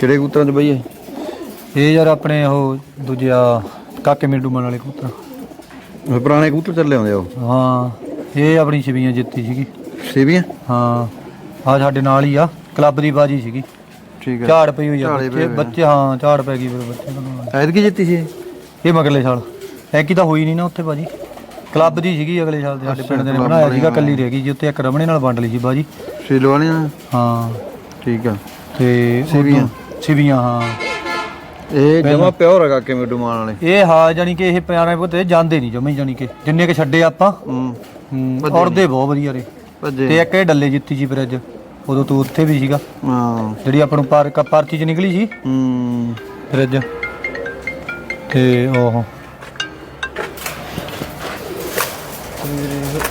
ਕਿਹੜੇ ਕਬੂਤਰਾਂ ਚ ਬਈ ਇਹ? ਇਹ ਯਾਰ ਆਪਣੇ ਉਹ ਦੂਜੇ ਆ ਕਾਕੇ ਮਿੰਡੂ ਮਨ ਵਾਲੇ ਕਬੂਤਰ। ਉਹ ਪੁਰਾਣੇ ਕਬੂਤਰ ਚੱਲੇ ਆਉਂਦੇ ਆ ਉਹ? ਹਾਂ ਇਹ ਆਪਣੀ ਛਵੀਆਂ ਜਿੱਤੀ ਸੀਗੀ। ਸੇਵੀਆਂ ਹਾਂ ਆ ਸਾਡੇ ਨਾਲ ਹੀ ਆ ਕਲੱਬ ਦੀ ਬਾਜੀ ਸੀਗੀ। ਠੀਕ ਹੈ ਝਾੜ ਪਈ ਹੋਈ ਆ ਬੱਚੇ ਬੱਚੇ ਹਾਂ ਝਾੜ ਪੈ ਗਈ ਫਿਰ ਬੱਚੇ ਨੂੰ ਐਤਕੀ ਜਿੱਤੀ ਸੀ ਇਹ? ਮਗਲੇ ਸਾਲ। ਐਕੀ ਤਾਂ ਹੋਈ ਨਹੀਂ ਨਾ ਉੱਥੇ ਬਾਜੀ। ਕਲੱਬ ਦੀ ਸੀਗੀ ਅਗਲੇ ਸਾਲ ਦੇ ਸਾਡੇ ਪਿੰਡ ਦੇ ਨੇ ਬਣਾਇਆ ਸੀਗਾ ਕੱਲੀ ਰਹਿ ਗਈ ਜੀ ਉੱਤੇ ਇੱਕ ਰਮਣੇ ਨਾਲ ਵੰਡ ਲਈ ਸੀ ਬਾਜੀ। ਸ਼ੀਲੋ ਵਾਲੀਆਂ ਹਾਂ। ਠੀਕ ਆ। ਤੇ ਸਿਵੀਆਂ? ਸਿਵੀਆਂ ਹਾਂ। ਇਹ ਜਮਾ ਪਿਓਰ ਹੈਗਾ ਕਿਵੇਂ ਡੁਮਾਨ ਵਾਲੇ? ਇਹ ਹਾਂ ਜਾਨੀ ਕਿ ਇਹ ਪਿਆਰੇ ਪੁੱਤੇ ਜਾਂਦੇ ਨਹੀਂ ਜਮੇ ਜਾਨੀ ਕਿ ਜਿੰਨੇ ਕਿ ਛੱਡੇ ਆਪਾਂ। ਹੂੰ। ਹੂੰ, ਔਰਦੇ ਬਹੁਤ ਵਧੀਆ ਰੇ ਭੱਜੇ ਤੇ ਇੱਕ ਇਹ ਡੱਲੇ ਜਿੱਤੀ ਸੀ ਫਿਰ ਅੱਜ ਉਦੋਂ ਤੂੰ ਉੱਥੇ ਵੀ ਸੀਗਾ। ਹਾਂ। ਜਿਹੜੀ ਆਪਾਂ ਨੂੰ ਪਰ ਪਰਚੀ ਚ ਨਿਕਲੀ ਸੀ। ਹੂੰ। ਫ੍ਰਿਜ ਤੇ ਉਹ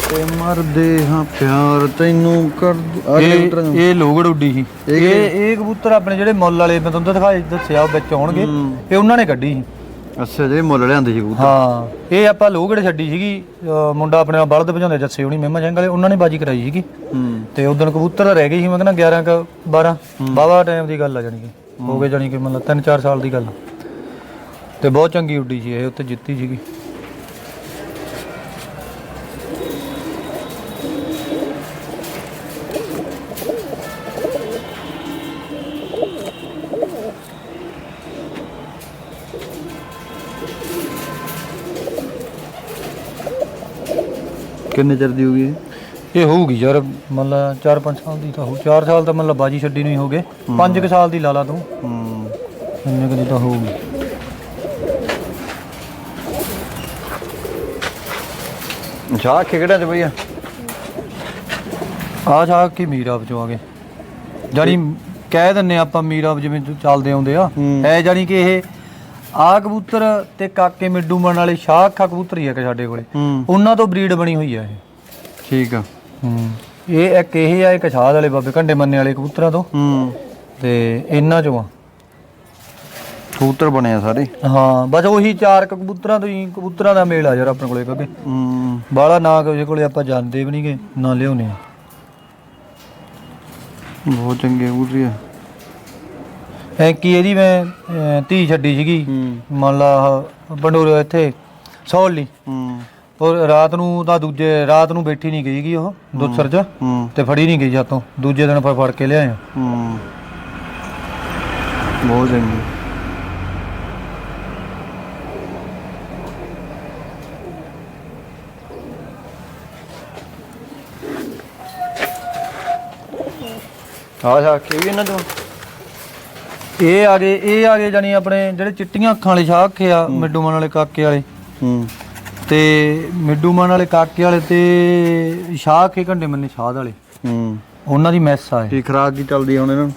ਤੇ ਮਰਦੇ ਹਾਂ ਪਿਆਰ ਤੈਨੂੰ ਕਰ ਇਹ ਲੋਗੜ ਉੱਡੀ ਸੀ। ਇਹ ਇਹ ਕਬੂਤਰ ਆਪਣੇ ਜਿਹੜੇ ਮੁੱਲ ਵਾਲੇ ਮੈਂ ਤੁਹਾਨੂੰ ਦਿਖਾਏ ਦੱਸਿਆ ਉਹ ਵਿੱਚ ਆਉਣਗੇ ਇਹ ਉਹਨਾਂ ਨੇ ਕੱਢੀ ਸੀ। ਅੱਛਾ ਜਿਹੜੇ ਮੁੱਲ ਲਿਆਂਦੇ ਸੀ ਕਬੂਤਰ। ਹਾਂ ਇਹ ਆਪਾਂ ਲੋਗੜ ਛੱਡੀ ਸੀਗੀ ਮੁੰਡਾ ਆਪਣੇ ਨਾਲ ਬਲਦ ਭਜਾਉਂਦੇ ਜੱਸੇ ਹੋਣੀ ਮਹਿਮਾ ਸਿੰਘ ਵਾਲੇ ਉਹਨਾਂ ਨੇ ਬਾਜੀ ਕਰਾਈ ਸੀਗੀ। ਤੇ ਉਦੋਂ ਕਬੂਤਰ ਰਹਿ ਗਈ ਸੀ ਮੈਂ ਕਹਿੰਦਾ 11 ਕ 12 ਬਾਵਾ ਟਾਈਮ ਦੀ ਗੱਲ ਆ ਜਾਣੀ ਕਿ ਹੋ ਗਏ ਜਾਣੀ ਕਿ ਮਤਲਬ 3-4 ਸਾਲ ਦੀ ਗੱਲ ਤੇ ਬਹੁਤ ਚੰਗੀ ਉੱਡੀ ਸੀ ਇਹ ਉੱਤੇ ਜਿੱਤੀ ਸੀਗੀ। ਕਿੰਨੇ ਚਿਰ ਦੀ ਹੋ ਗਈ ਇਹ? ਹੋਊਗੀ ਯਾਰ ਮਤਲਬ 4-5 ਸਾਲ ਦੀ ਤਾਂ ਹੋ 4 ਸਾਲ ਤਾਂ ਮਤਲਬ ਬਾਜੀ ਛੱਡੀ ਨੂੰ ਹੀ ਹੋ ਗਏ। 5 ਕੁ ਸਾਲ ਦੀ ਲਾ ਲਾ ਤੂੰ। ਹੂੰ। ਇੰਨੇ ਕੁ ਦੀ ਤਾਂ ਹੋਊਗੀ। ਸ਼ਾਹ ਖੇਕੜਾਂ ਚ ਬਈ ਆ। ਜਾ ਕੇ ਮੀਰਾਬ ਚੋਂ ਆ ਗਏ। ਜਾਨੀ ਕਹਿ ਦਿੰਨੇ ਆਪਾਂ ਮੀਰਾਬ ਜਿਵੇਂ ਜੋ ਚੱਲਦੇ ਆਉਂਦੇ ਆ। ਐ ਜਾਨੀ ਕਿ ਇਹ ਆ ਕਬੂਤਰ ਤੇ ਕਾਕੇ ਮਿੱਡੂ ਮਨ ਵਾਲੇ ਸ਼ਾਹ ਅੱਖਾਂ ਕਬੂਤਰ ਹੀ ਆ ਕਿ ਸਾਡੇ ਕੋਲੇ। ਹੂੰ। ਉਹਨਾਂ ਤੋਂ ਬਰੀਡ ਬਣੀ ਹੋਈ ਆ ਇਹ। ਠੀਕ ਆ। ਹੂੰ। ਇਹ ਇੱਕ ਇਹ ਆ ਇੱਕ ਛਾਦ ਵਾਲੇ ਬਾਬੇ ਘੰਡੇ ਮੰਨੇ ਵਾਲੇ ਕਬੂਤਰਾਂ ਤੋਂ। ਹੂੰ। ਤੇ ਇਹਨਾਂ ਚੋਂ ਆ। ਕਬੂਤਰ ਬਣੇ ਆ ਸਾਰੇ। ਹਾਂ ਬਸ ਉਹੀ ਚਾਰ ਕੁ ਕਬੂਤਰਾਂ ਤੋਂ ਹੀ ਕਬੂਤਰਾਂ ਦਾ ਮੇਲ ਆ ਯਾਰ ਆਪਣੇ ਕੋਲੇ ਕਿਉਂਕਿ ਹੂੰ। ਬਾਲਾ ਨਾ ਕਿਸੇ ਕੋਲੇ ਆਪਾਂ ਜਾਂਦੇ ਵੀ ਨਹੀਂਗੇ ਨਾ ਲਿਆਉਨੇ ਆ। ਬਹੁਤ ਚੰਗੇ ਕਬੂਤਰ ਆ। ਕੀ ਇਹਦੀ ਮੈਂ ਅਹ, ਧੀ ਛੱਡੀ ਸੀਗੀ। ਮੰਨ ਲਾ ਆਹ ਬੰਡੂਰ ਇੱਥੇ ਸੌਲੀ ਹੂੰ। ਔਰ ਰਾਤ ਨੂੰ ਤਾਂ ਦੂਜੇ ਰਾਤ ਨੂੰ ਬੈਠੀ ਨਹੀਂ ਗਈਗੀ ਉਹ ਦੁੱਸਰ ਚ ਹੂੰ। ਤੇ ਫੜੀ ਨਹੀਂ ਗਈ ਜਾਤੋਂ ਦੂਜੇ ਦਿਨ ਫੜ ਫੜ ਕੇ ਲਿਆਏ। ਹੂੰ। ਬਹੁਤ ਚੰਗੇ। ਆ ਜਾ ਕੇ ਵੀ ਇਹਨਾਂ ਤੋਂ। ਇਹ ਆ ਗਏ ਇਹ ਆ ਗਏ ਜਾਨੀ ਆਪਣੇ ਜਿਹੜੇ ਚਿੱਟੀਆਂ ਅੱਖਾਂ ਵਾਲੇ ਸ਼ਾਹ ਅੱਖੇ ਆ ਮਿੱਡੂ ਮਨ ਵਾਲੇ ਕਾਕੇ ਵਾਲੇ। ਹੂੰ। ਤੇ ਮਿੱਡੂ ਮਨ ਵਾਲੇ ਕਾਕੇ ਵਾਲੇ ਤੇ ਸ਼ਾਹ ਅੱਖੇ ਘੰਟੇ ਮੰਨੇ ਸ਼ਾਹ ਵਾਲੇ। ਹੂੰ। ਉਹਨਾਂ ਦੀ ਮੈਸ ਆ ਇਹ। ਕੀ ਖਰਾਕ ਕੀ ਚੱਲਦੀ ਹੁਣ ਇਹਨਾਂ ਨੂੰ?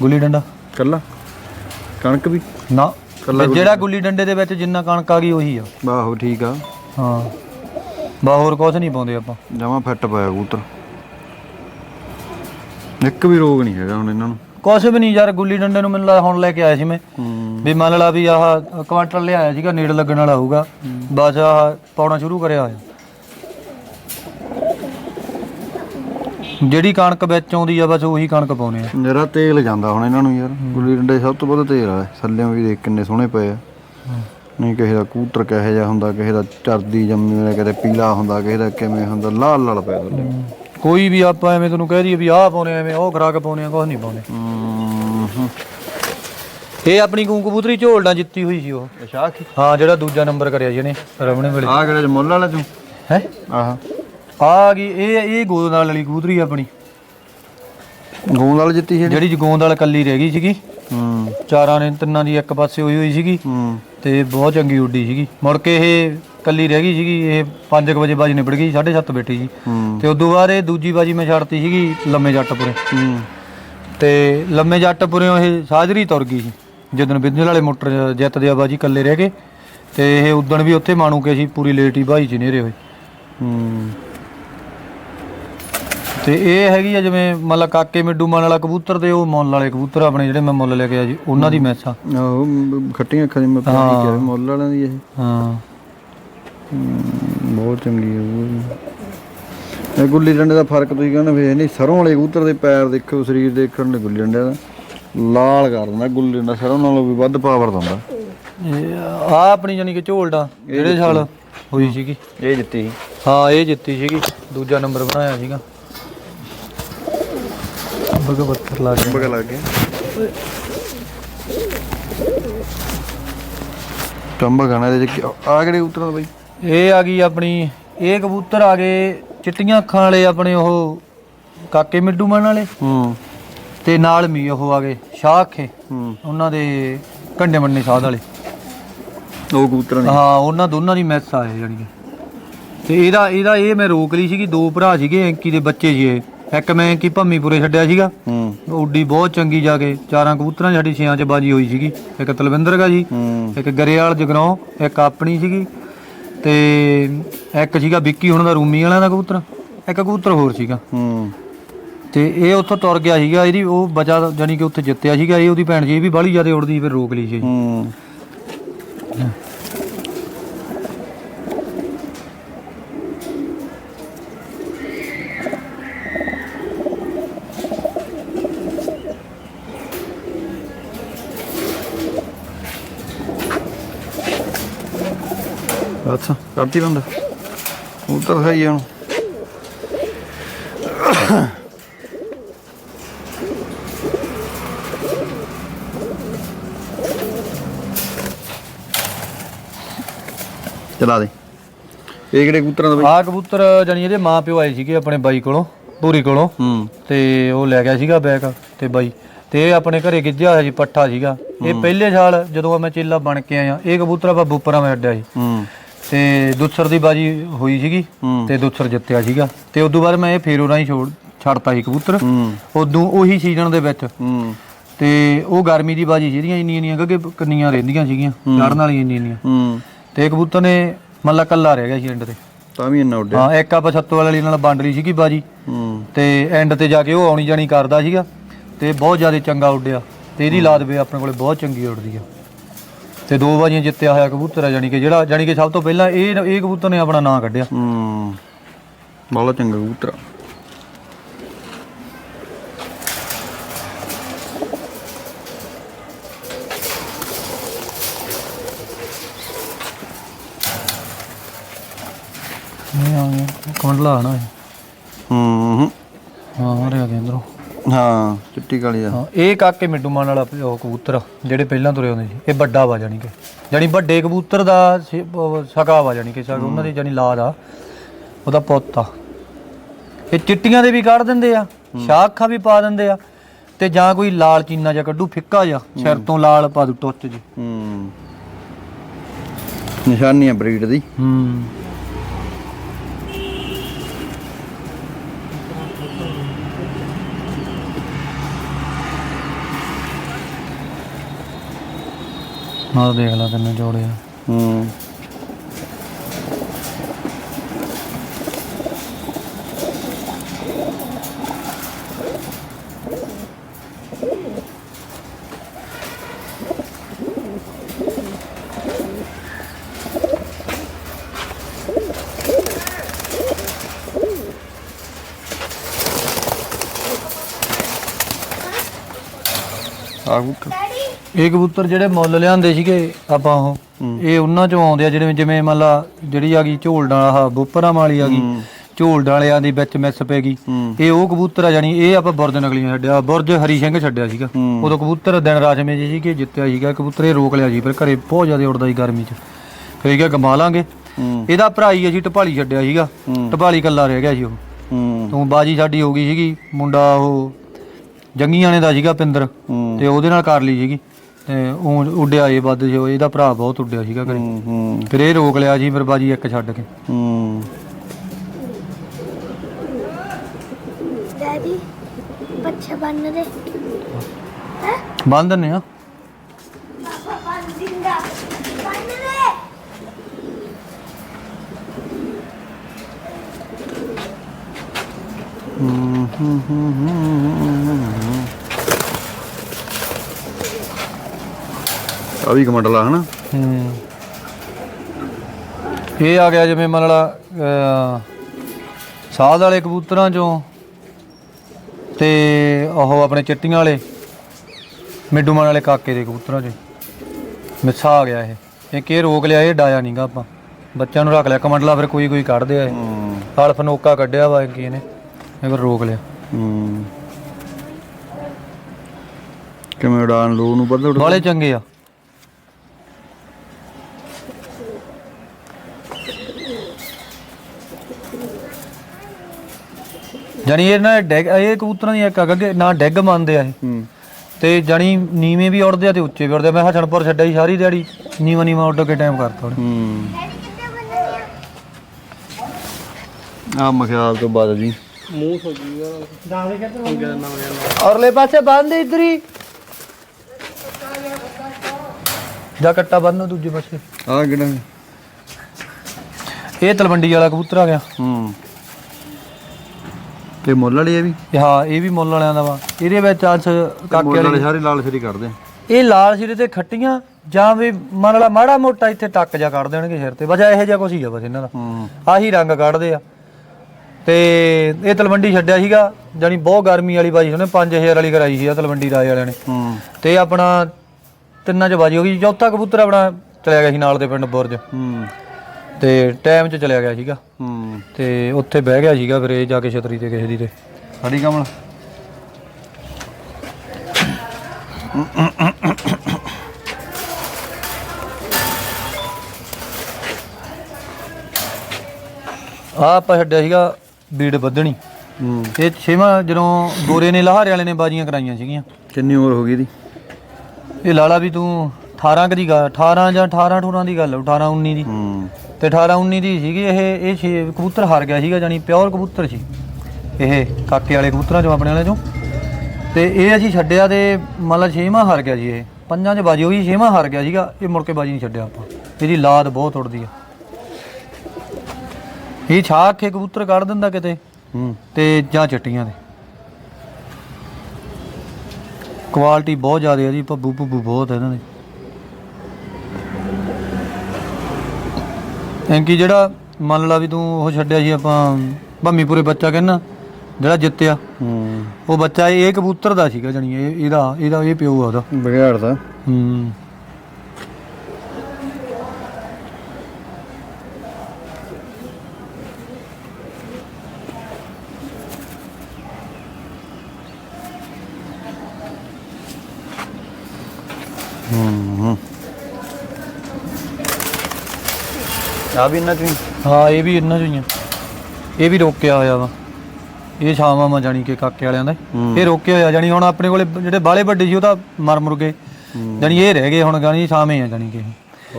ਗੁੱਲੀ ਡੰਡਾ। ਕੱਲਾ ਕਣਕ ਵੀ? ਨਾ। ਕੱਲਾ ਤੇ ਜਿਹੜਾ ਗੁੱਲੀ ਡੰਡੇ ਦੇ ਵਿੱਚ ਜਿੰਨਾ ਕਣਕ ਆ ਗਈ ਉਹੀ ਆ। ਬਾਹੋ ਠੀਕ ਆ। ਹਾਂ। ਬਾ ਹੋਰ ਕੁਝ ਨਹੀਂ ਪਾਉਂਦੇ ਆਪਾਂ। ਜਮਾ ਫਿੱਟ ਪਿਆ ਕਬੂਤਰ। ਇੱਕ ਵੀ ਰੋਗ ਨਹੀਂ ਹੈਗਾ ਹੁਣ ਇਹਨਾਂ ਨੂੰ। ਕੁਛ ਵੀ ਨਹੀਂ ਯਾਰ ਗੁੱਲੀ ਡੰਡੇ ਨੂੰ ਮੈਨੂੰ ਲੱਗਦਾ ਹੁਣ ਲੈ ਕੇ ਆਇਆ ਸੀ ਮੈਂ। ਵੀ ਮੰਨ ਲਾ ਵੀ ਆਹ ਕੁਆਂਟਲ ਲਿਆਇਆ ਸੀਗਾ ਨੇੜ ਲੱਗਣ ਵਾਲਾ ਹੋਊਗਾ। ਬਸ ਆਹ ਪਾਉਣਾ ਸ਼ੁਰੂ ਕਰਿਆ ਹੋਇਆ। ਜਿਹੜੀ ਕਣਕ ਵਿੱਚ ਆਉਂਦੀ ਆ ਬਸ ਉਹੀ ਕਣਕ ਪਾਉਨੇ ਆ। ਮੇਰਾ ਤੇਲ ਜਾਂਦਾ ਹੁਣ ਇਹਨਾਂ ਨੂੰ ਯਾਰ। ਗੁੱਲੀ ਡੰਡੇ ਸਭ ਤੋਂ ਵੱਧ ਤੇਲ ਆ। ਥੱਲਿਓਂ ਵੀ ਦੇਖ ਕਿੰਨੇ ਸੋਹਣੇ ਪਏ ਆ। ਨਹੀਂ ਕਿਸੇ ਦਾ ਕੂਤਰ ਕਿਹੋ ਜਿਹਾ ਹੁੰਦਾ ਕਿਸੇ ਦਾ ਚਰਦੀ ਜੰਮੀ ਹੋਇਆ ਕਿਤੇ ਪੀਲਾ ਹੁੰਦਾ ਕਿਸੇ ਦਾ ਕਿਵੇਂ ਹੁੰਦਾ ਲਾਲ ਲਾਲ ਪਿਆ ਥੱਲੇ। ਕੋਈ ਵੀ ਆਪਾਂ ਐਵੇਂ ਤੁਹਾਨੂੰ ਕਹਿ ਦਈਏ ਵੀ ਆਹ ਪਾਉਨੇ ਐਵੇਂ ਉਹ ਖਰਾਕ ਪਾਉਨੇ ਆ ਕੁਝ ਨਹੀਂ ਪਾਉਨੇ ਇਹ ਆਪਣੀ ਕੂੰ ਕਬੂਤਰੀ ਝੋਲਣਾ ਜਿੱਤੀ ਹੋਈ ਸੀ ਉਹ। ਅੱਛਾ ਕੀ ਹਾਂ ਜਿਹੜਾ ਦੂਜਾ ਨੰਬਰ ਕਰਿਆ ਜਿਹਨੇ ਰਮਣੇ ਵੇਲੇ। ਆ ਕਿਹੜੇ ਮੁੱਲ ਵਾਲਾ ਤੂੰ? ਹੈ? ਆਹ। ਆ ਗਈ ਇਹ ਇਹ ਗੋਦ ਨਾਲ ਵਾਲੀ ਕਬੂਤਰੀ ਆਪਣੀ। ਗੂੰਦ ਵਾਲੀ ਜਿੱਤੀ ਸੀ ਜਿਹੜੀ ਜਗੋਂਦ ਵਾਲ ਕੱਲੀ ਰਹਿ ਗਈ ਸੀਗੀ। ਹੂੰ ਚਾਰਾਂ ਨੇ ਤਿੰਨਾਂ ਦੀ ਇੱਕ ਪਾਸੇ ਹੋਈ ਹੋਈ ਸੀਗੀ। ਹੂੰ ਤੇ ਬਹੁਤ ਚੰਗੀ ਉੱਡੀ ਸੀਗੀ। ਮੁੜ ਕੇ ਇਹ ਕੱਲੀ ਰਹਿ ਗਈ ਸੀਗੀ ਇਹ 5 ਵਜੇ ਬਾਜੀ ਨਿਬੜ ਗਈ 7:30 ਬੈਠੀ ਸੀ। ਤੇ ਉਦੋਂ ਬਾਅਦ ਇਹ ਦੂਜੀ ਬਾਜੀ ਮੈਂ ਛੱਡਤੀ ਸੀਗੀ ਲੰਮੇ ਜੱਟਪੁਰੇ ਤੇ ਲੰਮੇ ਜੱਟਪੁਰਿਓਂ ਇਹ ਸਾਜਰੀ ਤੁਰ ਗਈ ਸੀ। ਜਦੋਂ ਬਿੰਦਲ ਵਾਲੇ ਮੋਟਰ ਜਿੱਤਦੇ ਆ ਬਾਜੀ ਕੱਲੇ ਰਹਿ ਗਏ ਤੇ ਇਹ ਉਦਣ ਵੀ ਉੱਥੇ ਮਾਣੂ ਕੇ ਸੀ ਪੂਰੀ ਲੇਟ ਹੀ ਬਾਈ ਚ ਨੇਰੇ ਹੋਏ। ਤੇ ਇਹ ਹੈਗੀ ਆ ਜਿਵੇਂ ਮਤਲਬ ਕਾਕੇ ਮਿੱਡੂ ਮਨ ਵਾਲਾ ਕਬੂਤਰ ਤੇ ਉਹ ਮੁੱਲ ਵਾਲੇ ਕਬੂਤਰ ਆਪਣੇ ਜਿਹੜੇ ਮੈਂ ਮੁੱਲ ਲੈ ਕੇ ਆਇਆ ਜੀ ਉਹਨਾਂ ਦੀ ਮੈਸਾਂ। ਖੱਟੀਆਂ ਅੱਖਾਂ ਦੀ ਮੈਂ ਪਤਾ ਨਹੀਂ ਕਿਹਾ ਮੁੱਲ ਵਾਲਿਆਂ ਦੀ ਇਹ। ਹਾਂ। ਬਹੁਤ ਚੰਗੀ ਹੈ ਉਹ ਇਹ ਗੁੱਲੀ ਡੰਡੇ ਦਾ ਫ਼ਰਕ ਤੁਸੀਂ ਕਹਿੰਦੇ ਵੀ ਨਹੀਂ ਸਰੋਂ ਵਾਲੇ ਕਬੂਤਰ ਦੇ ਪੈਰ ਦੇਖੋ ਸਰੀਰ ਦੇਖਣ ਦੇ ਗੁੱਲੀ ਡੰਡੇ ਦਾ। ਲਾਲ ਕਰ ਦਿੰਦਾ ਗੁੱਲੀ ਦਾ ਸਰੋਂ ਨਾਲੋਂ ਵੀ ਵੱਧ ਪਾਵਰ ਦਿੰਦਾ। ਆ ਆਪਣੀ ਜਾਨੀ ਕਿ ਝੋਲਡਾ ਜਿਹੜੇ ਸਾਲ ਹੋਈ ਸੀਗੀ। ਇਹ ਜਿੱਤੀ ਸੀ। ਹਾਂ ਇਹ ਜਿੱਤੀ ਸੀਗੀ ਦੂਜਾ ਨੰਬਰ ਬਣਾਇਆ ਸੀਗਾ। ਬਗ ਬੱਤਰ ਲਾ ਗਿਆ। ਬਗਾ ਲੱਗ ਗਿਆ। ਟੰਬਾ ਗਾਣਾ ਦੇ ਆ ਕਿਹੜੇ ਉਤਰਾਂ ਬਈ? ਇਹ ਆ ਗਈ ਆਪਣੀ ਇਹ ਕਬੂਤਰ ਆ ਗਏ ਚਿੱਟੀਆਂ ਅੱਖਾਂ ਵਾਲੇ ਆਪਣੇ ਉਹ ਕਾਕੇ ਮਿੱਡੂ ਮਨ ਵਾਲੇ। ਹੂੰ। ਤੇ ਨਾਲ ਮੀ ਉਹ ਆ ਗਏ ਸ਼ਾਖੇ ਹੂੰ। ਉਹਨਾਂ ਦੇ ਕੰਡੇ ਮੰਨੇ ਸਾਧ ਵਾਲੇ। ਉਹ ਕਬੂਤਰਾਂ ਦੀ। ਹਾਂ ਉਹਨਾਂ ਦੋਨਾਂ ਦੀ ਮੈਸ ਆਏ ਜਾਣੀ ਕਿ ਤੇ ਇਹਦਾ ਇਹਦਾ ਇਹ ਮੈਂ ਰੋਕ ਲਈ ਸੀਗੀ ਦੋ ਭਰਾ ਸੀਗੇ ਐਂਕੀ ਦੇ ਬੱਚੇ ਸੀ ਇਹ। ਇੱਕ ਮੈਂ ਐਂਕੀ ਭੰਮੀਪੁਰੇ ਛੱਡਿਆ ਸੀਗਾ। ਹੂੰ। ਉੱਡੀ ਬਹੁਤ ਚੰਗੀ ਜਾ ਕੇ ਚਾਰਾਂ ਕਬੂਤਰਾਂ 'ਚ ਸਾਡੀ ਛਿਆਂ ਚ ਬਾਜੀ ਹੋਈ ਸੀਗੀ। ਇੱਕ ਤਲਵਿੰਦਰ ਗਾ ਜੀ ਹੂੰ। ਇੱਕ ਗਰੇਵਾਲ ਜਗਨੌ ਇੱਕ ਆਪਣੀ ਸੀਗੀ। ਤੇ ਇੱਕ ਸੀਗਾ ਵਿੱਕੀ ਹੁਣ ਦਾ ਰੂਮੀ ਵਾਲਿਆਂ ਦਾ ਕਬੂਤਰ ਇੱਕ ਕਬੂਤਰ ਹੋਰ ਸੀਗਾ। ਹੂੰ। ਤੇ ਇਹ ਉੱਥੋਂ ਤੁਰ ਗਿਆ ਸੀਗਾ ਇਹਦੀ ਉਹ ਬਚਾ ਜਾਨੀ ਕਿ ਉੱਥੇ ਜਿੱਤਿਆ ਸੀਗਾ ਇਹ ਉਹਦੀ ਭੈਣ ਜੀ ਇਹ ਵੀ ਬਾਹਲੀ ਜ਼ਿਆਦਾ ਉੜਦੀ ਫਿਰ ਰੋਕ ਲਈ ਸੀ ਹੂੰ। ਅੱਛਾ ਕਰਤੀ ਬੰਦਾ ਉਤਰ ਆ ਹੁਣ। ਚਲਾ ਦੇ। ਇਹ ਕਿਹੜੇ ਕਬੂਤਰਾਂ ਦਾ ਬਈ? ਆਹ ਕਬੂਤਰ ਜਾਨੀ ਇਹਦੇ ਮਾਂ ਪਿਓ ਆਏ ਸੀਗੇ ਆਪਣੇ ਬਾਈ ਕੋਲੋਂ ਪੂਰੀ ਕੋਲੋਂ। ਹੂੰ। ਤੇ ਉਹ ਲੈ ਗਿਆ ਸੀਗਾ ਬੈਗ ਤੇ ਬਾਈ। ਤੇ ਇਹ ਆਪਣੇ ਘਰੇ ਗਿੱਜਿਆ ਹੋਇਆ ਸੀ ਪੱਠਾ ਸੀਗਾ। ਇਹ ਪਹਿਲੇ ਸਾਲ ਜਦੋਂ ਮੈਂ ਚੇਲਾ ਬਣ ਕੇ ਆਇਆ ਇਹ ਕਬੂਤਰ ਆਪਾਂ ਬੂਪਰਾਂ ਮੈਂ ਅੱਡਿਆ ਸੀ। ਹੂੰ। ਤੇ ਦੁੱਸਰ ਦੀ ਬਾਜੀ ਹੋਈ ਸੀਗੀ। ਤੇ ਦੁੱਸਰ ਜਿੱਤਿਆ ਸੀਗਾ। ਤੇ ਉਦੋਂ ਬਾਅਦ ਮੈਂ ਇਹ ਫੇਰ ਉਹਨਾਂ ਹੀ ਛੋੜ ਛੱਡਤਾ ਸੀ ਕਬੂਤਰ। ਉਦੋਂ ਉਹੀ ਸੀਜ਼ਨ ਦੇ ਵਿੱਚ। ਤੇ ਉਹ ਗਰਮੀ ਦੀ ਬਾਜੀ ਸੀ ਜਿਹੜੀਆਂ ਇੰਨੀਆਂ ਇੰਨੀਆਂ ਗੱਗੇ ਕੰਨੀਆਂ ਰਹਿੰਦੀਆਂ ਸੀਗੀਆਂ। ਚੜਨ ਵਾਲੀਆਂ ਇੰਨੀਆਂ ਇੰਨੀਆਂ। ਤੇ ਕਬੂਤਰ ਨੇ ਮੱਲਾ ਕੱਲਾ ਰਹਿ ਗਿਆ ਸੀ ਐਂਡ ਤੇ। ਤਾਂ ਵੀ ਇੰਨਾ ਉੱਡਿਆ। ਹਾਂ ਇੱਕ ਆਪਾਂ ਛੱਤੋ ਵਾਲੀ ਨਾਲ ਲਈ ਸੀਗੀ ਬਾਜੀ। ਤੇ ਐਂਡ ਤੇ ਜਾ ਕੇ ਉਹ ਆਉਣੀ ਜਾਣੀ ਕਰਦਾ ਸੀਗਾ। ਤੇ ਬਹੁਤ ਜ਼ਿਆਦਾ ਚੰਗਾ ਉੱਡਿਆ। ਤੇ ਇਹਦੀ ਲਾਦ ਵੀ ਆਪਣੇ ਕੋਲੇ ਬਹੁਤ ਚੰਗੀ ਉੱਡਦੀ ਆ। ਤੇ ਦੋ ਬਾਜੀਆਂ ਜਿੱਤਿਆ ਹੋਇਆ ਕਬੂਤਰ ਆ ਜਾਣੀ ਕਿ ਜਿਹੜਾ ਜਾਣੀ ਕਿ ਸਭ ਤੋਂ ਪਹਿਲਾਂ ਇਹ ਇਹ ਕਬੂਤਰ ਨੇ ਆਪਣਾ ਨਾਂ ਕੱਢਿਆ ਹੂੰ ਬਹੁਤ ਚੰਗਾ ਕਬੂਤਰ ਆ। ਇਹ ਆ ਗਿਆ ਇਹ। ਹੂੰ ਹੂੰ। ਹਾਂ ਆ ਰਿਹਾ ਅੰਦਰੋਂ ਹਾਂ। ਚਿੱਟੀ ਕਾਲੀ ਦਾ ਹਾਂ ਇਹ ਕਾਕੇ ਮਿੱਡੂ ਮਾਨ ਵਾਲਾ ਉਹ ਕਬੂਤਰ ਆ, ਜਿਹੜੇ ਪਹਿਲਾਂ ਤੁਰੇ ਹੁੰਦੇ ਸੀ ਇਹ ਵੱਡਾ ਵਾ ਜਾਣੀ ਕਿ। ਜਾਣੀ ਵੱਡੇ ਕਬੂਤਰ ਦਾ ਸ- ਉਹ ਸਕਾ ਵਾ ਜਾਣੀ ਕਿ ਸਕਾ ਉਹਨਾਂ ਦੀ ਜਾਣੀ ਲਾਦ ਆ ਉਹਦਾ ਪੁੱਤ ਆ। ਇਹ ਚਿੱਟੀਆਂ ਦੇ ਵੀ ਕੱਢ ਦਿੰਦੇ ਆ ਸ਼ਾਖਾਂ ਵੀ ਪਾ ਦਿੰਦੇ ਆ ਤੇ ਜਾਂ ਕੋਈ ਲਾਲ ਚੀਨਾ ਜਾਂ ਕੱਢੂ ਫਿੱਕਾ ਜਾਂ ਸਿਰ ਤੋਂ ਲਾਲ ਪਾ ਦੂ ਟੁੱਚ ਜੀ ਹੂੰ। ਨਿਸ਼ਾਨੀ ਆ ਬਰੀਡ ਦੀ। ਹੂੰ। ਮਾਰ ਦੇਖ ਲਾ ਕਿੰਨੇ ਜੋੜੇ ਆ। ਹੂੰ। ਆ ਇਹ ਕਬੂਤਰ ਜਿਹੜੇ ਮੁੱਲ ਲਿਆਂਦੇ ਸੀਗੇ ਆਪਾਂ ਉਹ ਇਹ ਉਹਨਾਂ ਚੋਂ ਆਉਂਦੇ ਆ ਜਿਹੜੇ ਜਿਵੇਂ ਮੰਨ ਲਾ ਜਿਹੜੀ ਆ ਗਈ ਝੋਲਡਾਂ ਆਹ ਬੋਪਰਾਂ ਵਾਲੀ ਆ ਗਈ ਝੋਲਡਾਂ ਵਾਲਿਆਂ ਦੀ ਵਿੱਚ ਮਿਸ ਪੈ ਗਈ। ਇਹ ਉਹ ਕਬੂਤਰ ਆ ਜਾਨੀ ਇਹ ਆਪਾਂ ਬੁਰਜ ਨਕਲੀਆਂ ਛੱਡਿਆ ਬੁਰਜ ਹਰੀ ਸਿੰਘ ਛੱਡਿਆ ਸੀਗਾ। ਉਦੋਂ ਕਬੂਤਰ ਦਿਨ ਰਾਜਮੇ ਜੀ ਸੀ ਕਿ ਜਿੱਤਿਆ ਸੀਗਾ ਕਬੂਤਰ ਇਹ ਰੋਕ ਲਿਆ ਸੀ ਫਿਰ ਘਰੇ ਬਹੁਤ ਜ਼ਿਆਦਾ ਉੜਦਾ ਸੀ ਗਰਮੀ 'ਚ। ਫਿਰ ਇਹ ਗਮਾ ਲਾਂਗੇ। ਇਹਦਾ ਭਰਾ ਹੀ ਅਸੀਂ ਟਪਾਲੀ ਛੱਡਿਆ ਸੀਗਾ। ਟਪਾਲੀ ਕੱਲਾ ਰਹਿ ਗਿਆ ਸੀ ਉਹ। ਤੂੰ ਬਾਜੀ ਸਾਡੀ ਹੋ ਗਈ ਸੀਗੀ ਮੁੰਡਾ ਉਹ ਜੰਗੀਆਂ ਨੇ ਦਾ ਸੀਗਾ ਪਿੰਦਰ ਤੇ ਉਹਦੇ ਨਾਲ ਕਰ ਲਈ ਸੀਗੀ। ਤੇ ਉਹ ਉੱਡਿਆ ਇਹ ਵੱਧ ਉਹ ਇਹਦਾ ਭਰਾ ਬਹੁਤ ਉੱਡਿਆ ਸੀਗਾ ਹੂੰ ਹੂੰ। ਫਿਰ ਇਹ ਰੋਕ ਲਿਆ ਜੀ ਫਿਰ ਬਾਜੀ ਇੱਕ ਛੱਡ ਕੇ। ਹੂੰ। ਡੈਡੀ ਬੱਚੇ ਬੰਨ ਦੇ। ਬੰਨ ਦਿੰਨੇ ਆ। ਪਾਪਾ ਬੰਨ ਦਿੰਦਾ। ਬੰਨ ਦੇ। ਹੂੰ ਹੂੰ ਹੂੰ ਹੂੰ। ਆ ਵੀ ਕਮੰਡਲਾ ਹਨਾ? ਹੂੰ। ਇਹ ਆ ਗਿਆ ਜਿਵੇਂ ਮੰਨ ਲਾ ਸਾਧ ਵਾਲੇ ਕਬੂਤਰਾਂ ਚੋਂ ਤੇ ਉਹ ਆਪਣੇ ਚਿੱਟੀਆਂ ਵਾਲੇ ਮਿੱਡੂ ਮਾਨ ਵਾਲੇ ਕਾਕੇ ਦੇ ਕਬੂਤਰਾਂ 'ਚ ਮਿੱਸਾ ਆ ਗਿਆ ਇਹ। ਇਹ ਕੀ ਰੋਕ ਲਿਆ ਇਹ ਡਾਇਆ ਨਹੀਂਗਾ ਆਪਾਂ। ਬੱਚਿਆਂ ਨੂੰ ਰੱਖ ਲਿਆ ਕਮੰਡਲਾ ਫਿਰ ਕੋਈ ਕੋਈ ਕੱਢਦੇ ਆ ਇਹ। ਹੂੰ। ਹਲ ਫਨੋਕਾ ਕੱਢਿਆ ਵਾ ਕੀ ਇਹਨੇ ਇਹ ਫਿਰ ਰੋਕ ਲਿਆ। ਹੂੰ। ਕਿਵੇਂ ਉਡਾਨ ਲੋ ਨੂੰ ਉਡ ਵਾਲੇ ਚੰਗੇ ਆ। ਜਾਨੀ ਇਹ ਨਾ ਡੈਗ ਇਹ ਕਬੂਤਰਾਂ ਦੀ ਇੱਕ ਅੱਗੇ ਨਾ ਡੈਗ ਮੰਨਦੇ ਆ ਇਹ। ਹੂੰ। ਤੇ ਜਾਨੀ ਨੀਵੇਂ ਵੀ ਉੜਦੇ ਆ ਤੇ ਉੱਚੇ ਵੀ ਉੜਦੇ ਆ। ਮੈਂ ਹਸਨਪੁਰ ਛੱਡਿਆ ਸੀ ਸਾਰੀ ਦਿਹਾੜੀ ਨੀਵਾਂ ਨੀਵਾਂ ਉੱਡ ਕੇ ਟਾਈਮ ਕਰਤਾ ਉਹਨੇ। ਹੂੰ। ਆ? ਆ ਮਖਿਆਲ ਤੋਂ ਬਾਅਦ ਜੀ। ਔਰਲੇ ਪਾਸੇ ਬੰਦ ਇਧਰ ਹੀ। ਜਾ ਕੱਟਾ ਬੰਨ ਦੂਜੇ ਪਾਸੇ। ਆ ਕਿਹੜਾ? ਇਹ ਤਲਵੰਡੀ ਵਾਲਾ ਕਬੂਤਰ ਆ ਗਿਆ। ਹੂੰ। ਤੇ ਮੁੱਲ ਵਾਲੀ ਇਹ ਵੀ? ਇਹ ਹਾਂ ਇਹ ਵੀ ਮੁੱਲ ਵਾਲਿਆਂ ਦਾ ਵਾ। ਇਹਦੇ ਵਿੱਚ ਅੱਜ ਕਾਕੇ ਮੁੱਲ ਵਾਲੇ ਵਾਲੀ ਸਾਰੇ ਲਾਲ ਸ਼ਰੀ ਕਰਦੇ ਇਹ ਲਾਲ ਸਿਰੇ ਤੇ ਖੱਟੀਆਂ ਜਾਂ ਵੀ ਮੰਨ ਲਾ ਮਾੜਾ ਮੋਟਾ ਇੱਥੇ ਟੱਕ ਜਾ ਕੱਢ ਦੇਣਗੇ ਸਿਰ ਤੇ। ਬਸ ਇਹੋ ਜਿਹਾ ਕੁਛ ਹੀ ਆ ਬਸ ਇਹਨਾਂ ਦਾ। ਹੂੰ। ਆਹੀ ਰੰਗ ਕੱਢਦੇ ਆ। ਤੇ ਇਹ ਤਲਵੰਡੀ ਛੱਡਿਆ ਸੀਗਾ ਜਾਨੀ ਬਹੁਤ ਗਰਮੀ ਵਾਲੀ ਬਾਜੀ ਉਹਨੇ 5000 ਵਾਲੀ ਕਰਾਈ ਸੀ ਆ ਤਲਵੰਡੀ ਰਾਜ ਵਾਲਿਆਂ ਨੇ। ਹੂੰ। ਤੇ ਆਪਣਾ ਤਿੰਨਾਂ ਚ ਬਾਜੀ ਹੋ ਗਈ ਚੌਥਾ ਕਬੂਤਰ ਆਪਣਾ ਚਲਿਆ ਗਿਆ ਸੀ ਨਾਲ ਦੇ ਪਿੰਡ ਬੁਰਜ। ਹੂੰ। ਤੇ ਟਾਈਮ 'ਚ ਚਲਿਆ ਗਿਆ ਸੀਗਾ। ਹੂੰ। ਤੇ ਉੱਥੇ ਬਹਿ ਗਿਆ ਸੀਗਾ ਫਿਰ ਇਹ ਜਾ ਕੇ ਛਤਰੀ ਤੇ ਕਿਸੇ ਦੀ ਤੇ। ਸਾਡੀ ਕਮਲ। ਆ ਆਪਾਂ ਛੱਡਿਆ ਸੀਗਾ ਬੀੜ ਬੱਧਣੀ ਹੂੰ। ਇਹ ਛੇਵਾਂ ਜਦੋਂ ਗੋਰੇ ਨੇ ਲਹਾਰੇ ਵਾਲੇ ਨੇ ਬਾਜੀਆਂ ਕਰਾਈਆਂ ਸੀਗੀਆਂ। ਕਿੰਨੀ ਉਮਰ ਹੋ ਗਈ ਇਹਦੀ? ਇਹ ਲਾਲਾ ਵੀ ਤੂੰ 18 ਕਦੀ ਗੱਲ 18 ਜਾਂ 18 18 ਦੀ ਗੱਲ 18 19 ਦੀ। ਹੂੰ। ਤੇ 18 19 ਦੀ ਸੀਗੀ ਇਹ ਇਹ ਛੇ ਕਬੂਤਰ ਹਾਰ ਗਿਆ ਸੀਗਾ ਜਾਨੀ ਪਿਓਰ ਕਬੂਤਰ ਸੀ। ਇਹ ਕਾਕੇ ਵਾਲੇ ਕਬੂਤਰਾਂ ਚੋਂ ਆਪਣੇ ਵਾਲੇ ਚੋਂ। ਤੇ ਇਹ ਅਸੀਂ ਛੱਡਿਆ ਤੇ ਮਤਲਬ ਛੇਵਾਂ ਹਾਰ ਗਿਆ ਜੀ ਇਹ। ਪੰਜਾਂ 'ਚ ਬਾਜੀ ਹੋਈ ਛੇਵਾਂ ਹਾਰ ਗਿਆ ਸੀਗਾ ਇਹ ਮੁੜ ਕੇ ਬਾਜੀ ਨਹੀਂ ਛੱਡਿਆ ਆਪਾਂ। ਇਹਦੀ ਲਾਦ ਬਹੁਤ ਉੜਦੀ ਆ। ਇਹ ਛਾਹ ਕੇ ਕਬੂਤਰ ਕੱਢ ਦਿੰਦਾ ਕਿਤੇ ਹੂੰ। ਤੇ ਜਾਂ ਚਿੱਟੀਆਂ ਦੇ। ਕੁਆਲਿਟੀ ਬਹੁਤ ਜ਼ਿਆਦਾ ਹੈ ਜੀ ਭੱਬੂ ਭੁੱਬੂ ਬਹੁਤ ਹੈ ਇਹਨਾਂ ਦੇ। ਐਂਕੀ ਜਿਹੜਾ ਮੰਨ ਲਾ ਵੀ ਤੂੰ ਉਹ ਛੱਡਿਆ ਸੀ ਆਪਾਂ ਭੰਮੀਪੁਰੇ ਬੱਚਾ ਕਹਿੰਨਾ ਜਿਹੜਾ ਜਿੱਤਿਆ। ਹੂੰ। ਉਹ ਬੱਚਾ ਇਹ ਕਬੂਤਰ ਦਾ ਸੀਗਾ ਜਣੀ ਇਹ ਇਹਦਾ ਇਹਦਾ ਇਹ ਪਿਓ ਆ ਉਹਦਾ। ਬਗਿਆੜ ਦਾ। ਹੂੰ ਹੂੰ। ਆ ਵੀ ਨਾ ਚੁਈ ਹਾਂ? ਇਹ ਵੀ ਇਹਨਾਂ ਚੋਂ ਹੀ ਆ। ਇਹ ਵੀ ਰੋਕਿਆ ਹੋਇਆ ਵਾ। ਇਹ ਛਾਵਾਂ ਮਾ ਜਾਣੀ ਕਿ ਕਾਕੇ ਵਾਲਿਆਂ ਦਾ। ਇਹ ਰੋਕਿਆ ਹੋਇਆ ਜਾਣੀ ਹੁਣ ਆਪਣੇ ਕੋਲੇ ਜਿਹੜੇ ਬਾਲੇ ਵੱਡੇ ਸੀ ਉਹ ਤਾਂ ਮਰ ਮੁਰ ਗਏ। ਜਾਣੀ ਇਹ ਰਹਿ ਗਏ ਹੁਣ ਗਾਣੀ ਛਾਵੇਂ ਆ ਜਾਣੀ ਕਿ।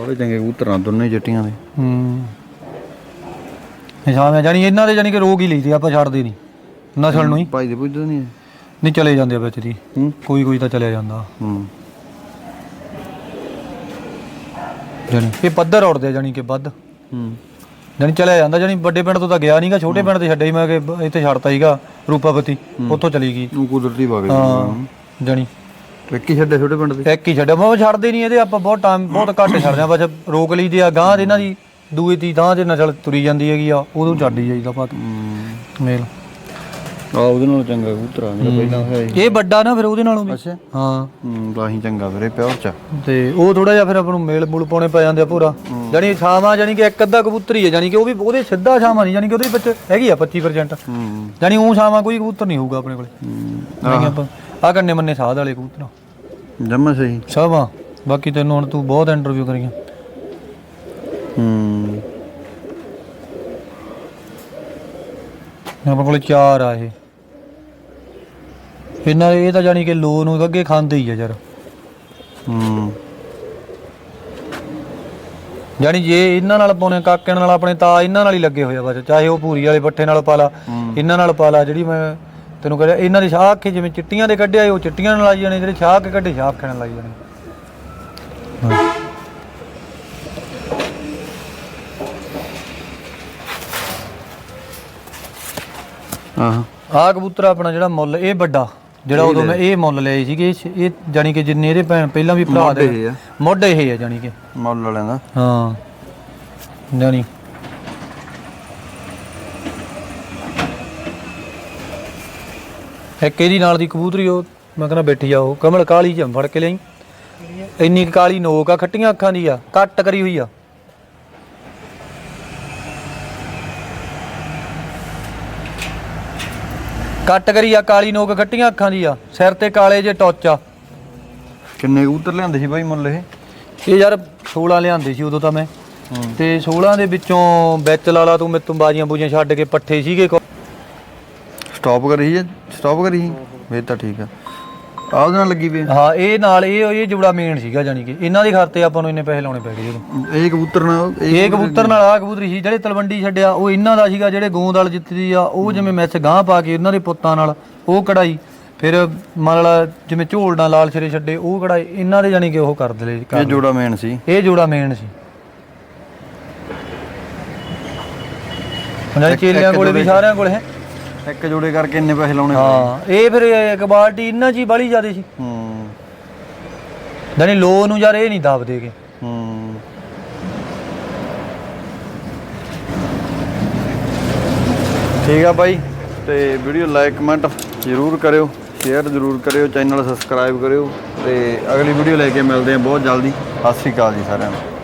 ਬੜੇ ਚੰਗੇ ਕਬੂਤਰਾਂ ਦੋਨੇ ਜੱਟੀਆਂ ਦੇ। ਹੂੰ। ਇਹ ਛਾਵੇਂ ਜਾਣੀ ਇਹਨਾਂ ਦੇ ਜਾਣੀ ਕਿ ਰੋਗ ਹੀ ਲਈਦੇ ਆਪਾਂ ਛੱਡਦੇ ਨਹੀਂ। ਨਸਲ ਨੂੰ ਹੀ। ਭਾਈ ਦੇ ਪੁੱਜਦੇ ਨਹੀਂ ਨਹੀਂ ਚਲੇ ਜਾਂਦੇ ਆ ਵਿੱਚ ਦੀ। ਕੋਈ ਕੋਈ ਤਾਂ ਚਲਿਆ ਜਾਂਦਾ। ਹੂੰ। ਜਾਣੀ ਇਹ ਪੱਧਰ ਉੜਦੇ ਆ ਜਾਣੀ ਕਿ ਵੱਧ। ਹੂੰ ਜਾਣੀ ਚਲਿਆ ਜਾਂਦਾ ਜਾਣੀ ਵੱਡੇ ਪਿੰਡ ਤੋਂ ਤਾਂ ਗਿਆ ਨਹੀਂਗਾ ਛੋਟੇ ਪਿੰਡ ਤੇ ਛੱਡਿਆ ਸੀ ਮੈਂ ਕਿ ਬ- ਇੱਥੇ ਛੱਡਤਾ ਸੀਗਾ ਰੂਪਾਪਤੀ ਉੱਥੋਂ ਚਲੀ ਗਈ। ਉਹ ਕੁਦਰਤੀ ਵਗ ਹਾਂ ਜਾਣੀ। ਟਰੱਕੀ ਛੱਡੇ ਛੋਟੇ ਪਿੰਡ ਦੇ ਇੱਕ ਹੀ ਛੱਡਿਆ ਮੈਂ ਛੱਡਦੇ ਨਹੀਂ ਇਹਦੇ ਆਪਾਂ ਬਹੁਤ ਟਾਈਮ ਬਹੁਤ ਘੱਟ ਛੱਡਦੇ ਆ ਬਸ ਰੋਕ ਲਈਦੇ ਆ ਗਾਂ ਦੇ ਇਹਨਾਂ ਦੀ ਦੂਏ ਤੀ ਗਾਂ ਦੇ ਨਸਲ ਤੁਰੀ ਜਾਂਦੀ ਹੈਗੀ ਆ ਉਦੋਂ ਛੱਡ ਜਾਈਦਾ ਬਾਤ ਮੇਲ ਆ ਉਹਦੇ ਨਾਲ ਚੰਗਾ ਕਬੂਤਰ ਆ ਜਿਹੜਾ ਪਹਿਲਾਂ ਹੋਇਆ ਸੀ ਇਹ ਵੱਡਾ ਨਾ ਫਿਰ ਉਹਦੇ ਨਾਲੋਂ ਵੀ। ਅੱਛਾ। ਹਾਂ। ਹੂੰ ਤਾਂ ਹੀ ਚੰਗਾ ਵੀਰੇ ਪਿਓਰ ਚ। ਤੇ ਉਹ ਥੋੜਾ ਜਿਹਾ ਫਿਰ ਆਪਾਂ ਨੂੰ ਮੇਲ ਮੂਲ ਪਾਉਣੇ ਪੈ ਜਾਂਦੇ ਆ ਪੂਰਾ। ਜਾਨੀ ਛਾਵਾਂ ਜਾਨੀ ਕਿ ਇੱਕ ਅੱਧਾ ਕਬੂਤਰ ਹੀ ਹੈ ਜਾਨੀ ਕਿ ਉਹ ਵੀ ਉਹਦੇ ਸਿੱਧਾ ਛਾਵਾਂ ਨਹੀਂ ਜਾਨੀ ਕਿ ਉਹਦੇ ਵਿੱਚ ਹੈਗੀ ਆ 25% ਹੂੰ। ਜਾਨੀ ਉਹ ਛਾਵਾਂ ਕੋਈ ਕਬੂਤਰ ਨਹੀਂ ਹੋਊਗਾ ਆਪਣੇ ਕੋਲੇ। ਹੂੰ। ਨਹੀਂ ਆਪਾਂ ਆ ਕੰਨੇ ਮੰਨੇ ਸਾਧ ਵਾਲੇ ਕਬੂਤਰ ਜਮਾ ਸਹੀ। ਆ ਬਾਕੀ ਤੈਨੂੰ ਹੁਣ ਤੂੰ ਬਹੁਤ ਇੰਟਰਵਿਊ ਕਰੀਆਂ। ਹੂੰ। ਆਪਣੇ ਕੋਲੇ ਚਾਰ ਆ ਇਹ। ਇਹਨਾਂ ਇਹ ਤਾਂ ਜਾਨੀ ਕਿ ਲੋ ਨੂੰ ਅੱਗੇ ਖਾਂਦੇ ਹੀ ਆ ਯਾਰ। ਹੂੰ। ਜਾਨੀ ਜੇ ਇਹਨਾਂ ਨਾਲ ਪਾਉਣੇ ਕਾਕਿਆਂ ਨਾਲ ਆਪਣੇ ਤਾਂ ਇਹਨਾਂ ਨਾਲ ਹੀ ਲੱਗੇ ਹੋਏ ਆ ਬਸ ਚਾਹੇ ਉਹ ਭੂਰੀ ਵਾਲੇ ਪੱਠੇ ਨਾਲ ਪਾ ਲਾ ਹੂੰ। ਇਹਨਾਂ ਨਾਲ ਪਾ ਲਾ ਜਿਹੜੀ ਮੈਂ ਤੈਨੂੰ ਕਹਿੰਦਾ ਇਹਨਾਂ ਦੀ ਅੱਖੇ ਜਿਵੇਂ ਚਿੱਟੀਆਂ ਦੇ ਕੱਢਿਆ ਉਹ ਚਿੱਟੀਆਂ ਨਾਲ ਲਾਈ ਜਾਣੇ ਜਿਹੜੇ ਕੇ ਕੱਢੇ ਅੱਖਾਂ ਨਾਲ ਲਾਈ ਜਾਣੇ। ਆਹ ਆਹ ਕਬੂਤਰ ਆਪਣਾ ਜਿਹੜਾ ਮੁੱਲ ਇਹ ਵੱਡਾ ਜਿਹੜਾ ਉਦੋਂ ਮੈਂ ਇਹ ਮੁੱਲ ਲਿਆਈ ਸੀਗੀ ਇਹ- ਇਹ ਜਾਨੀ ਕਿ ਜਿੰਨੇ ਇਹਦੇ ਭੈਣ ਪਹਿਲਾਂ ਵੀ ਭਰਾ ਮੁੱਢ ਦੇ ਇਹ ਆ। ਮੁੱਢ ਇਹ ਹੈ ਜਾਨੀ ਕਿ। ਮੁੱਲ ਵਾਲਿਆਂ ਦਾ। ਹਾਂ। ਜਾਨੀ ਇੱਕ ਇਹਦੀ ਨਾਲ ਦੀ ਕਬੂਤਰੀ ਉਹ ਮੈਂ ਕਹਿੰਦਾ ਬੈਠੀ ਜਾ ਉਹ ਕਮਲ ਕਾਲੀ ਚ ਫੜ ਕੇ ਲਈ ਇੰਨੀ ਕੁ ਕਾਲੀ ਨੋਕ ਆ ਖੱਟੀਆਂ ਅੱਖਾਂ ਦੀ ਆ ਕੱਟ ਕਰੀ ਹੋਈ ਆ। ਕੱਟ ਕਰੀ ਆ ਕਾਲੀ ਨੋਕ ਖੱਟੀਆਂ ਅੱਖਾਂ ਦੀ ਆ ਸਿਰ ਤੇ ਕਾਲੇ ਜੇ ਟੌਚ ਆ। ਕਿੰਨੇ ਕਬੂਤਰ ਲਿਆਂਦੇ ਸੀ ਬਾਈ ਮੁੱਲ ਇਹ? ਇਹ ਯਾਰ 16 ਲਿਆਂਦੇ ਸੀ ਉਦੋਂ ਤਾਂ ਮੈਂ। ਤੇ 16 ਦੇ ਵਿੱਚੋਂ ਵਿੱਚ ਲਾ ਲਾ ਤੂੰ ਮੇਤੋਂ ਬਾਜੀਆਂ ਬੂਜੀਆਂ ਛੱਡ ਕੇ ਪੱਠੇ ਸੀਗੇ ਸਟਾਪ ਕਰੀ ਜਾਂ ਸਟਾਪ ਕਰੀ ਫੇਰ ਤਾਂ ਠੀਕ ਆ। ਆਹ ਉਹਦੇ ਨਾਲ ਲੱਗੀ ਵੀ ਆ। ਹਾਂ ਇਹ ਨਾਲ ਇਹ ਇਹ ਜੁੜਾ ਮੇਨ ਸੀਗਾ ਜਾਨੀ ਕਿ। ਇਹਨਾਂ ਦੇ ਖਾਤੇ ਆਪਾਂ ਨੂੰ ਇੰਨੇ ਪੈਸੇ ਲਾਉਣੇ ਪੈ ਗਏ ਜਦੋਂ। ਇਹ ਕਬੂਤਰ ਨਾਲ ਇਹ ਕਬੂਤਰ ਨਾਲ ਆ ਕਬੂਤਰੀ ਸੀ ਜਿਹੜੇ ਤਲਵੰਡੀ ਛੱਡਿਆ ਉਹ ਇਹਨਾਂ ਦਾ ਸੀਗਾ ਜਿਹੜੇ ਗੋਂਦ ਵਾਲ ਜਿੱਤਦੀ ਆ ਉਹ ਜਿਵੇਂ ਮੈਚ ਗਾਂ ਪਾ ਕੇ ਉਹਨਾਂ ਦੇ ਪੁੱਤਾਂ ਨਾਲ ਉਹ ਕਢਾਈ। ਫਿਰ ਮੰਨ ਲਾ ਜਿਵੇਂ ਝੋਲ ਨਾਲ ਲਾਲ ਸਿਰੇ ਛੱਡੇ ਉਹ ਕਢਾਈ। ਇਹਨਾਂ ਦੇ ਜਾਨੀ ਕਿ ਉਹ ਕਰ ਦਲੇ ਇਹ ਜੋੜਾ ਮੇਨ ਸੀ। ਇਹ ਜੋੜਾ ਮੇਨ ਸੀ। ਇੱਕ- ਚੇਲਿਆਂ ਕੋਲੇ ਵੀ ਸਾਰਿਆਂ ਕੋਲੇ ਹੈ। ਇੱਕ ਜੋੜੇ ਕਰਕੇ ਇੰਨੇ ਪੈਸੇ ਲਾਉਣੇ ਹਾਂ ਇਹ ਫਿਰ ਇੱਕ ਬਾਲਟੀ 'ਚ ਹੀ ਬਾਲੀ ਜ਼ਿਆਦੇ ਸੀ। ਹੂੰ। ਜਾਨੀ ਲੋ ਨੂੰ ਯਾਰ ਇਹ ਨਹੀਂ ਦਾਬ ਦੇਗੇ। ਹੂੰ। ਠੀਕ ਆ ਬਾਈ ਤੇ ਵੀਡੀਓ ਲਾਈਕ ਕਮੈਂਟ ਜ਼ਰੂਰ ਕਰਿਓ ਸ਼ੇਅਰ ਜ਼ਰੂਰ ਕਰਿਓ ਚੈਨਲ ਸਬਸਕ੍ਰਾਈਬ ਕਰਿਓ ਤੇ ਅਗਲੀ ਵੀਡੀਓ ਲੈ ਕੇ ਮਿਲਦੇ ਹਾਂ ਬਹੁਤ ਜਲਦੀ। ਸਤਿ ਸ਼੍ਰੀ ਅਕਾਲ ਜੀ ਸਾਰਿਆਂ ਨੂੰ।